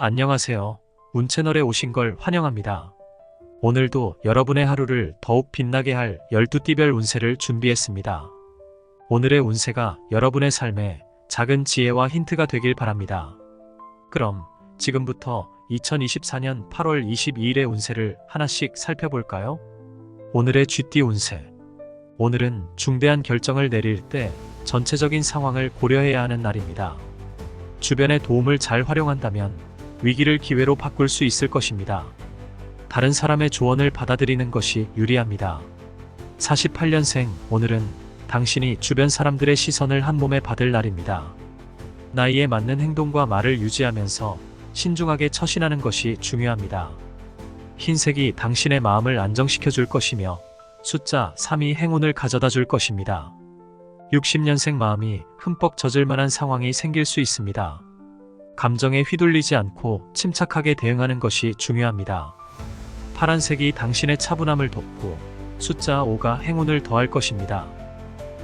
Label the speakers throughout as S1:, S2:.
S1: 안녕하세요. 운채널에 오신 걸 환영합니다. 오늘도 여러분의 하루를 더욱 빛나게 할 12띠별 운세를 준비했습니다. 오늘의 운세가 여러분의 삶에 작은 지혜와 힌트가 되길 바랍니다. 그럼 지금부터 2024년 8월 22일의 운세를 하나씩 살펴볼까요? 오늘의 쥐띠 운세. 오늘은 중대한 결정을 내릴 때 전체적인 상황을 고려해야 하는 날입니다. 주변의 도움을 잘 활용한다면 위기를 기회로 바꿀 수 있을 것입니다. 다른 사람의 조언을 받아들이는 것이 유리합니다. 48년생 오늘은 당신이 주변 사람들의 시선을 한 몸에 받을 날입니다. 나이에 맞는 행동과 말을 유지하면서 신중하게 처신하는 것이 중요합니다. 흰색이 당신의 마음을 안정시켜 줄 것이며 숫자 3이 행운을 가져다 줄 것입니다. 60년생 마음이 흠뻑 젖을 만한 상황이 생길 수 있습니다. 감정에 휘둘리지 않고 침착하게 대응하는 것이 중요합니다. 파란색이 당신의 차분함을 돋고 숫자 5가 행운을 더할 것입니다.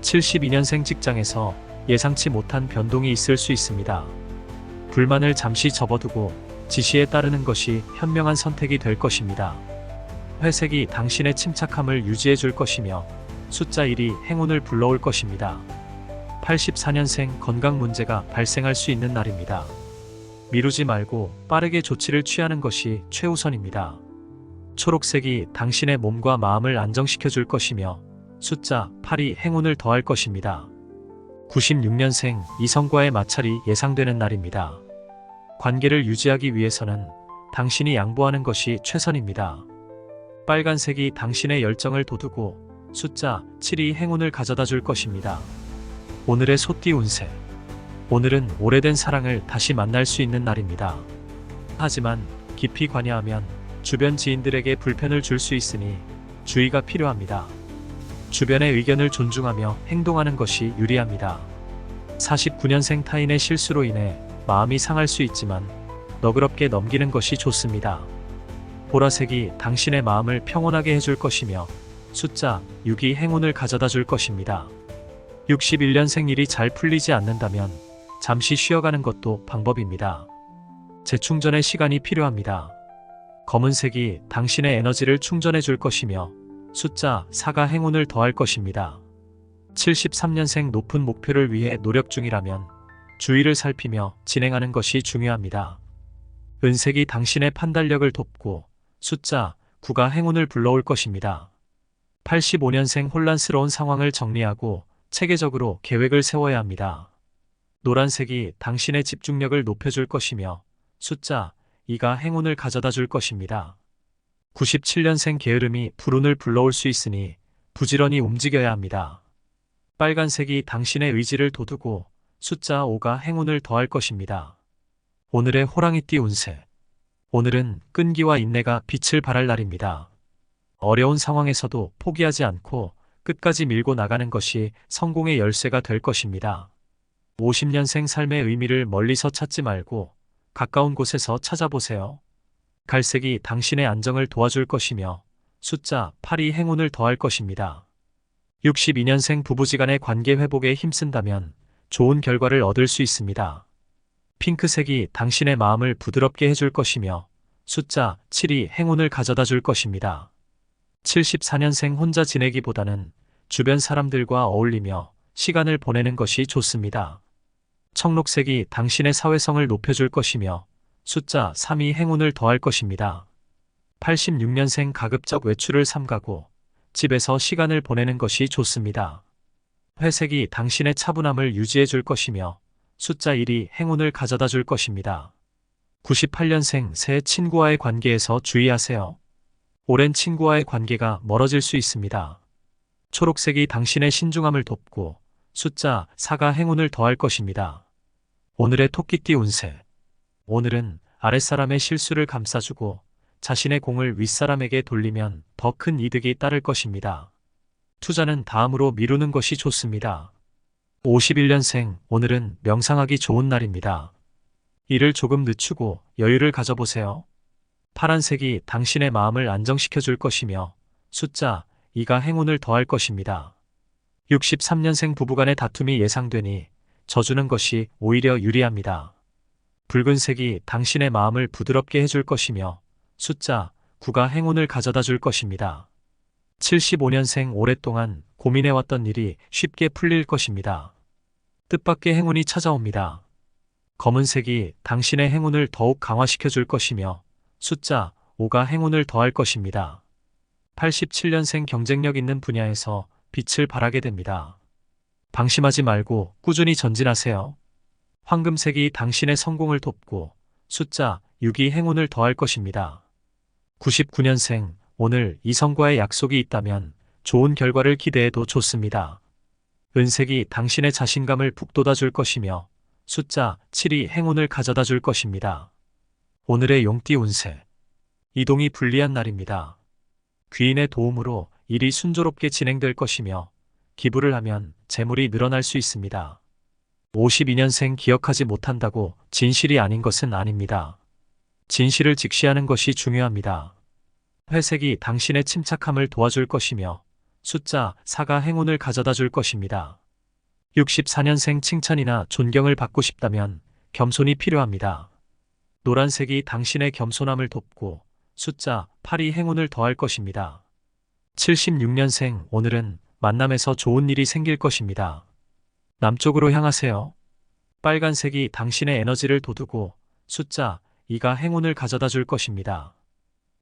S1: 72년생 직장에서 예상치 못한 변동이 있을 수 있습니다. 불만을 잠시 접어두고 지시에 따르는 것이 현명한 선택이 될 것입니다. 회색이 당신의 침착함을 유지해 줄 것이며 숫자 1이 행운을 불러올 것입니다. 84년생 건강 문제가 발생할 수 있는 날입니다. 미루지 말고 빠르게 조치를 취하는 것이 최우선입니다. 초록색이 당신의 몸과 마음을 안정시켜 줄 것이며 숫자 8이 행운을 더할 것입니다. 96년생 이성과의 마찰이 예상되는 날입니다. 관계를 유지하기 위해서는 당신이 양보하는 것이 최선입니다. 빨간색이 당신의 열정을 돋우고 숫자 7이 행운을 가져다 줄 것입니다. 오늘의 소띠 운세. 오늘은 오래된 사랑을 다시 만날 수 있는 날입니다. 하지만 깊이 관여하면 주변 지인들에게 불편을 줄 수 있으니 주의가 필요합니다. 주변의 의견을 존중하며 행동하는 것이 유리합니다. 49년생 타인의 실수로 인해 마음이 상할 수 있지만 너그럽게 넘기는 것이 좋습니다. 보라색이 당신의 마음을 평온하게 해줄 것이며 숫자 6이 행운을 가져다 줄 것입니다. 61년생 일이 잘 풀리지 않는다면 잠시 쉬어가는 것도 방법입니다. 재충전의 시간이 필요합니다. 검은색이 당신의 에너지를 충전해 줄 것이며 숫자 4가 행운을 더할 것입니다. 73년생 높은 목표를 위해 노력 중이라면 주의를 살피며 진행하는 것이 중요합니다. 은색이 당신의 판단력을 돕고 숫자 9가 행운을 불러올 것입니다. 85년생 혼란스러운 상황을 정리하고 체계적으로 계획을 세워야 합니다. 노란색이 당신의 집중력을 높여줄 것이며 숫자 2가 행운을 가져다 줄 것입니다. 97년생 게으름이 불운을 불러올 수 있으니 부지런히 움직여야 합니다. 빨간색이 당신의 의지를 돋우고 숫자 5가 행운을 더할 것입니다. 오늘의 호랑이띠 운세. 오늘은 끈기와 인내가 빛을 발할 날입니다. 어려운 상황에서도 포기하지 않고 끝까지 밀고 나가는 것이 성공의 열쇠가 될 것입니다. 50년생 삶의 의미를 멀리서 찾지 말고 가까운 곳에서 찾아보세요. 갈색이 당신의 안정을 도와줄 것이며 숫자 8이 행운을 더할 것입니다. 62년생 부부지간의 관계 회복에 힘쓴다면 좋은 결과를 얻을 수 있습니다. 핑크색이 당신의 마음을 부드럽게 해줄 것이며 숫자 7이 행운을 가져다 줄 것입니다. 74년생 혼자 지내기보다는 주변 사람들과 어울리며 시간을 보내는 것이 좋습니다. 청록색이 당신의 사회성을 높여줄 것이며 숫자 3이 행운을 더할 것입니다. 86년생 가급적 외출을 삼가고 집에서 시간을 보내는 것이 좋습니다. 회색이 당신의 차분함을 유지해 줄 것이며 숫자 1이 행운을 가져다 줄 것입니다. 98년생 새 친구와의 관계에서 주의하세요. 오랜 친구와의 관계가 멀어질 수 있습니다. 초록색이 당신의 신중함을 돕고 숫자 4가 행운을 더할 것입니다. 오늘의 토끼띠 운세. 오늘은 아랫사람의 실수를 감싸주고 자신의 공을 윗사람에게 돌리면 더 큰 이득이 따를 것입니다. 투자는 다음으로 미루는 것이 좋습니다. 51년생, 오늘은 명상하기 좋은 날입니다. 일을 조금 늦추고 여유를 가져보세요. 파란색이 당신의 마음을 안정시켜 줄 것이며 숫자 2가 행운을 더할 것입니다. 63년생 부부간의 다툼이 예상되니 져주는 것이 오히려 유리합니다. 붉은색이 당신의 마음을 부드럽게 해줄 것이며 숫자 9가 행운을 가져다 줄 것입니다. 75년생 오랫동안 고민해왔던 일이 쉽게 풀릴 것입니다. 뜻밖의 행운이 찾아옵니다. 검은색이 당신의 행운을 더욱 강화시켜 줄 것이며 숫자 5가 행운을 더할 것입니다. 87년생 경쟁력 있는 분야에서 빛을 발하게 됩니다. 방심하지 말고 꾸준히 전진하세요. 황금색이 당신의 성공을 돕고 숫자 6이 행운을 더할 것입니다. 99년생 오늘 이성과의 약속이 있다면 좋은 결과를 기대해도 좋습니다. 은색이 당신의 자신감을 북돋아 줄 것이며 숫자 7이 행운을 가져다 줄 것입니다. 오늘의 용띠 운세. 이동이 불리한 날입니다. 귀인의 도움으로 일이 순조롭게 진행될 것이며 기부를 하면 재물이 늘어날 수 있습니다. 52년생 기억하지 못한다고 진실이 아닌 것은 아닙니다. 진실을 직시하는 것이 중요합니다. 회색이 당신의 침착함을 도와줄 것이며 숫자 4가 행운을 가져다 줄 것입니다. 64년생 칭찬이나 존경을 받고 싶다면 겸손이 필요합니다. 노란색이 당신의 겸손함을 돕고 숫자 8이 행운을 더할 것입니다. 76년생 오늘은 만남에서 좋은 일이 생길 것입니다. 남쪽으로 향하세요. 빨간색이 당신의 에너지를 돋우고 숫자 2가 행운을 가져다 줄 것입니다.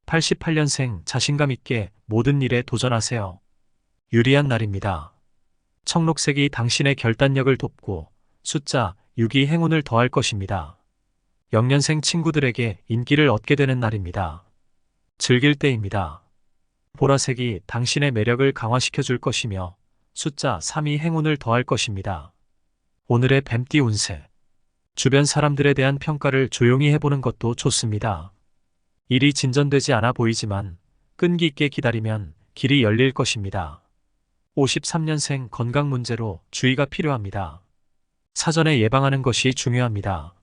S1: 88년생 자신감 있게 모든 일에 도전하세요. 유리한 날입니다. 청록색이 당신의 결단력을 돕고 숫자 6이 행운을 더할 것입니다. 영년생 친구들에게 인기를 얻게 되는 날입니다. 즐길 때입니다. 보라색이 당신의 매력을 강화시켜 줄 것이며 숫자 3이 행운을 더할 것입니다. 오늘의 뱀띠 운세. 주변 사람들에 대한 평가를 조용히 해보는 것도 좋습니다. 일이 진전되지 않아 보이지만 끈기 있게 기다리면 길이 열릴 것입니다. 53년생 건강 문제로 주의가 필요합니다. 사전에 예방하는 것이 중요합니다.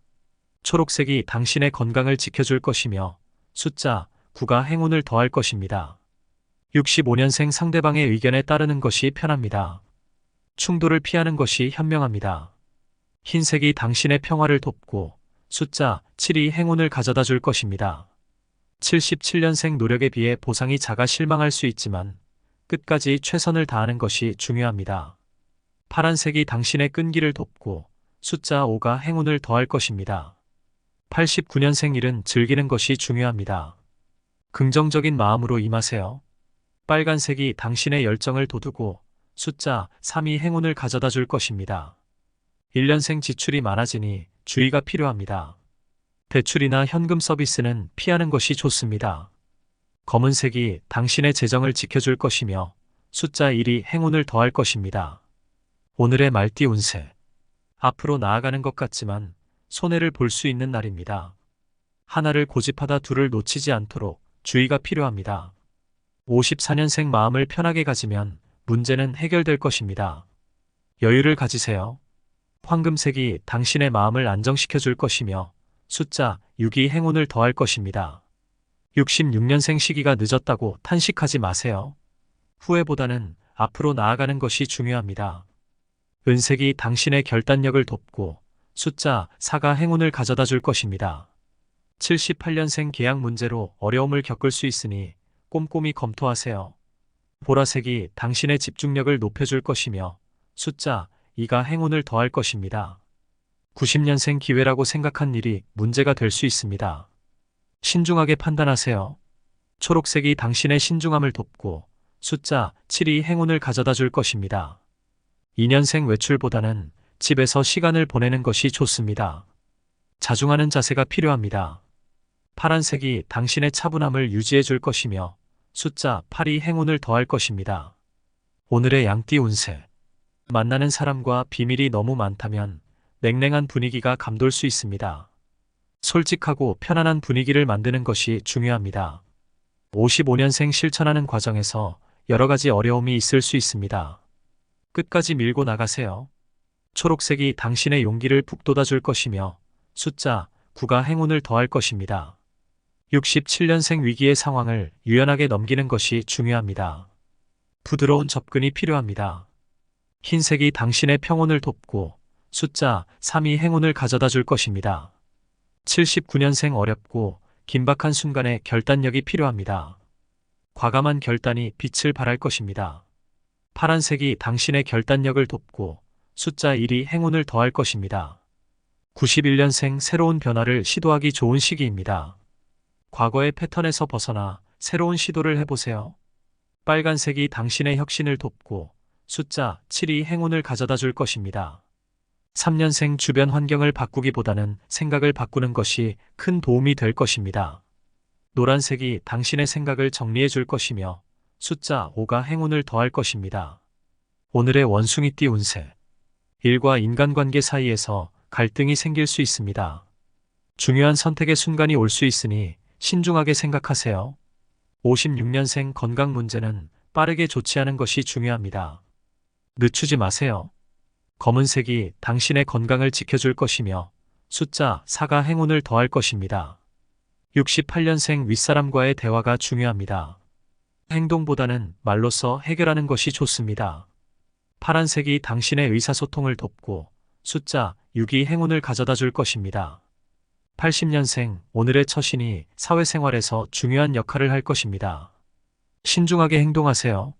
S1: 초록색이 당신의 건강을 지켜줄 것이며 숫자 9가 행운을 더할 것입니다. 65년생 상대방의 의견에 따르는 것이 편합니다. 충돌을 피하는 것이 현명합니다. 흰색이 당신의 평화를 돕고 숫자 7이 행운을 가져다 줄 것입니다. 77년생 노력에 비해 보상이 작아 실망할 수 있지만 끝까지 최선을 다하는 것이 중요합니다. 파란색이 당신의 끈기를 돕고 숫자 5가 행운을 더할 것입니다. 89년생 일은 즐기는 것이 중요합니다. 긍정적인 마음으로 임하세요. 빨간색이 당신의 열정을 돋우고 숫자 3이 행운을 가져다 줄 것입니다. 1년생 지출이 많아지니 주의가 필요합니다. 대출이나 현금 서비스는 피하는 것이 좋습니다. 검은색이 당신의 재정을 지켜줄 것이며 숫자 1이 행운을 더할 것입니다. 오늘의 말띠 운세. 앞으로 나아가는 것 같지만 손해를 볼 수 있는 날입니다. 하나를 고집하다 둘을 놓치지 않도록 주의가 필요합니다. 54년생 마음을 편하게 가지면 문제는 해결될 것입니다. 여유를 가지세요. 황금색이 당신의 마음을 안정시켜 줄 것이며 숫자 6이 행운을 더할 것입니다. 66년생 시기가 늦었다고 탄식하지 마세요. 후회보다는 앞으로 나아가는 것이 중요합니다. 은색이 당신의 결단력을 돕고 숫자 4가 행운을 가져다 줄 것입니다. 78년생 계약 문제로 어려움을 겪을 수 있으니 꼼꼼히 검토하세요. 보라색이 당신의 집중력을 높여줄 것이며 숫자 2가 행운을 더할 것입니다. 90년생 기회라고 생각한 일이 문제가 될 수 있습니다. 신중하게 판단하세요. 초록색이 당신의 신중함을 돕고 숫자 7이 행운을 가져다 줄 것입니다. 2년생 외출보다는 집에서 시간을 보내는 것이 좋습니다. 자중하는 자세가 필요합니다. 파란색이 당신의 차분함을 유지해 줄 것이며 숫자 8이 행운을 더할 것입니다. 오늘의 양띠 운세. 만나는 사람과 비밀이 너무 많다면 냉랭한 분위기가 감돌 수 있습니다. 솔직하고 편안한 분위기를 만드는 것이 중요합니다. 55년생 실천하는 과정에서 여러 가지 어려움이 있을 수 있습니다. 끝까지 밀고 나가세요. 초록색이 당신의 용기를 북돋아 줄 것이며 숫자 9가 행운을 더할 것입니다. 67년생 위기의 상황을 유연하게 넘기는 것이 중요합니다. 부드러운 접근이 필요합니다. 흰색이 당신의 평온을 돕고 숫자 3이 행운을 가져다 줄 것입니다. 79년생 어렵고 긴박한 순간에 결단력이 필요합니다. 과감한 결단이 빛을 발할 것입니다. 파란색이 당신의 결단력을 돕고 숫자 1이 행운을 더할 것입니다. 91년생 새로운 변화를 시도하기 좋은 시기입니다. 과거의 패턴에서 벗어나 새로운 시도를 해보세요. 빨간색이 당신의 혁신을 돕고 숫자 7이 행운을 가져다 줄 것입니다. 3년생 주변 환경을 바꾸기보다는 생각을 바꾸는 것이 큰 도움이 될 것입니다. 노란색이 당신의 생각을 정리해 줄 것이며 숫자 5가 행운을 더할 것입니다. 오늘의 원숭이띠 운세. 일과 인간관계 사이에서 갈등이 생길 수 있습니다. 중요한 선택의 순간이 올 수 있으니 신중하게 생각하세요. 56년생 건강 문제는 빠르게 조치하는 것이 중요합니다. 늦추지 마세요. 검은색이 당신의 건강을 지켜줄 것이며 숫자 4가 행운을 더할 것입니다. 68년생 윗사람과의 대화가 중요합니다. 행동보다는 말로써 해결하는 것이 좋습니다. 파란색이 당신의 의사소통을 돕고 숫자 6이 행운을 가져다 줄 것입니다. 80년생 오늘의 처신이 사회생활에서 중요한 역할을 할 것입니다. 신중하게 행동하세요.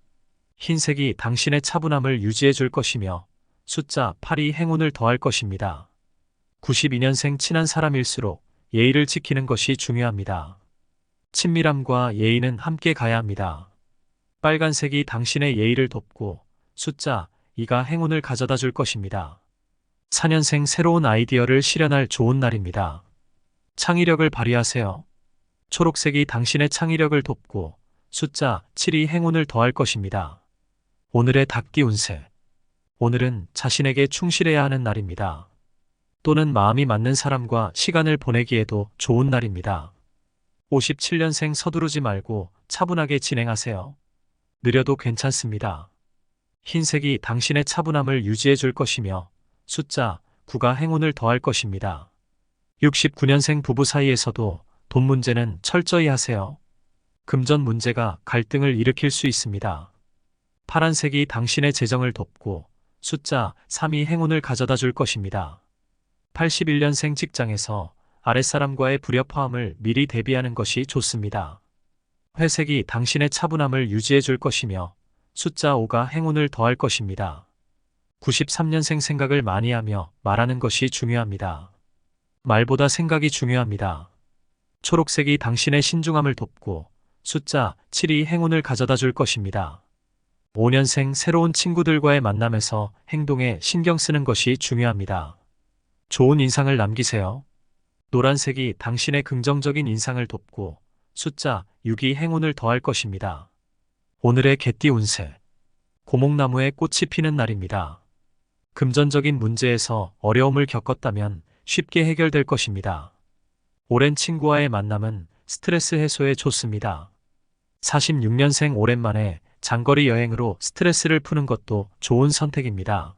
S1: 흰색이 당신의 차분함을 유지해 줄 것이며 숫자 8이 행운을 더할 것입니다. 92년생 친한 사람일수록 예의를 지키는 것이 중요합니다. 친밀함과 예의는 함께 가야 합니다. 빨간색이 당신의 예의를 돕고 숫자 2가 행운을 가져다 줄 것입니다. 4년생 새로운 아이디어를 실현할 좋은 날입니다. 창의력을 발휘하세요. 초록색이 당신의 창의력을 돕고 숫자 7이 행운을 더할 것입니다. 오늘의 닭띠 운세. 오늘은 자신에게 충실해야 하는 날입니다. 또는 마음이 맞는 사람과 시간을 보내기에도 좋은 날입니다. 57년생 서두르지 말고 차분하게 진행하세요. 느려도 괜찮습니다. 흰색이 당신의 차분함을 유지해 줄 것이며 숫자 9가 행운을 더할 것입니다. 69년생 부부 사이에서도 돈 문제는 철저히 하세요. 금전 문제가 갈등을 일으킬 수 있습니다. 파란색이 당신의 재정을 돕고 숫자 3이 행운을 가져다 줄 것입니다. 81년생 직장에서 아랫사람과의 불협화음을 미리 대비하는 것이 좋습니다. 회색이 당신의 차분함을 유지해 줄 것이며 숫자 5가 행운을 더할 것입니다. 93년생 생각을 많이 하며 말하는 것이 중요합니다. 말보다 생각이 중요합니다. 초록색이 당신의 신중함을 돕고 숫자 7이 행운을 가져다 줄 것입니다. 5년생 새로운 친구들과의 만남에서 행동에 신경 쓰는 것이 중요합니다. 좋은 인상을 남기세요. 노란색이 당신의 긍정적인 인상을 돕고 숫자 6이 행운을 더할 것입니다. 오늘의 개띠 운세. 고목나무에 꽃이 피는 날입니다. 금전적인 문제에서 어려움을 겪었다면 쉽게 해결될 것입니다. 오랜 친구와의 만남은 스트레스 해소에 좋습니다. 46년생 오랜만에 장거리 여행으로 스트레스를 푸는 것도 좋은 선택입니다.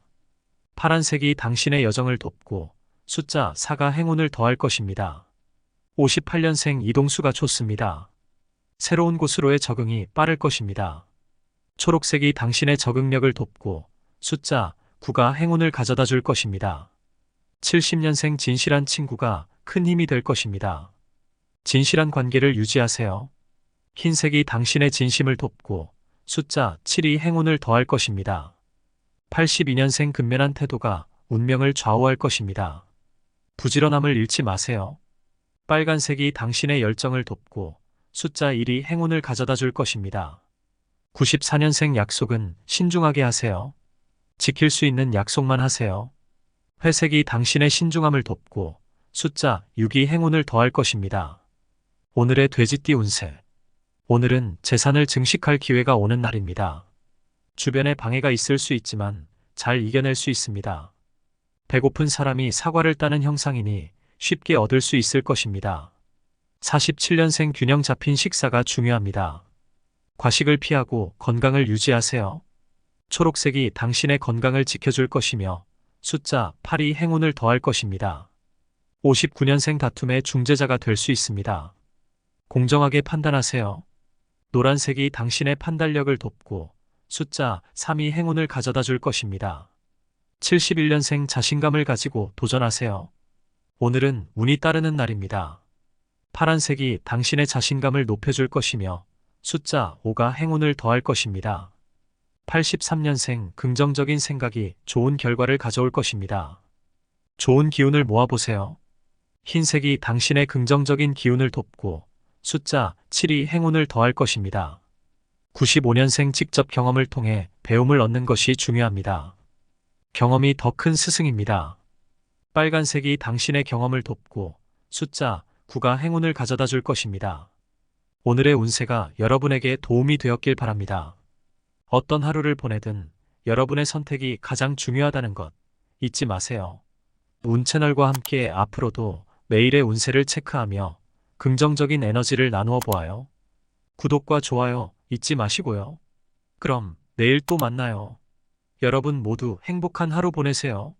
S1: 파란색이 당신의 여정을 돕고 숫자 4가 행운을 더할 것입니다. 58년생 이동수가 좋습니다. 새로운 곳으로의 적응이 빠를 것입니다. 초록색이 당신의 적응력을 돕고 숫자 9가 행운을 가져다 줄 것입니다. 70년생 진실한 친구가 큰 힘이 될 것입니다. 진실한 관계를 유지하세요. 흰색이 당신의 진심을 돕고 숫자 7이 행운을 더할 것입니다. 82년생 근면한 태도가 운명을 좌우할 것입니다. 부지런함을 잃지 마세요. 빨간색이 당신의 열정을 돕고 숫자 1이 행운을 가져다 줄 것입니다. 94년생 약속은 신중하게 하세요. 지킬 수 있는 약속만 하세요. 회색이 당신의 신중함을 돕고 숫자 6이 행운을 더할 것입니다. 오늘의 돼지띠 운세. 오늘은 재산을 증식할 기회가 오는 날입니다. 주변에 방해가 있을 수 있지만 잘 이겨낼 수 있습니다. 배고픈 사람이 사과를 따는 형상이니 쉽게 얻을 수 있을 것입니다. 47년생 균형 잡힌 식사가 중요합니다. 과식을 피하고 건강을 유지하세요. 초록색이 당신의 건강을 지켜줄 것이며 숫자 8이 행운을 더할 것입니다. 59년생 다툼의 중재자가 될 수 있습니다. 공정하게 판단하세요. 노란색이 당신의 판단력을 돕고 숫자 3이 행운을 가져다 줄 것입니다. 71년생 자신감을 가지고 도전하세요. 오늘은 운이 따르는 날입니다. 파란색이 당신의 자신감을 높여줄 것이며 숫자 5가 행운을 더할 것입니다. 83년생 긍정적인 생각이 좋은 결과를 가져올 것입니다. 좋은 기운을 모아보세요. 흰색이 당신의 긍정적인 기운을 돕고 숫자 7이 행운을 더할 것입니다. 95년생 직접 경험을 통해 배움을 얻는 것이 중요합니다. 경험이 더 큰 스승입니다. 빨간색이 당신의 경험을 돕고 숫자 9가 행운을 가져다 줄 것입니다. 오늘의 운세가 여러분에게 도움이 되었길 바랍니다. 어떤 하루를 보내든 여러분의 선택이 가장 중요하다는 것 잊지 마세요. 운 채널과 함께 앞으로도 매일의 운세를 체크하며 긍정적인 에너지를 나누어 보아요. 구독과 좋아요 잊지 마시고요. 그럼 내일 또 만나요. 여러분 모두 행복한 하루 보내세요.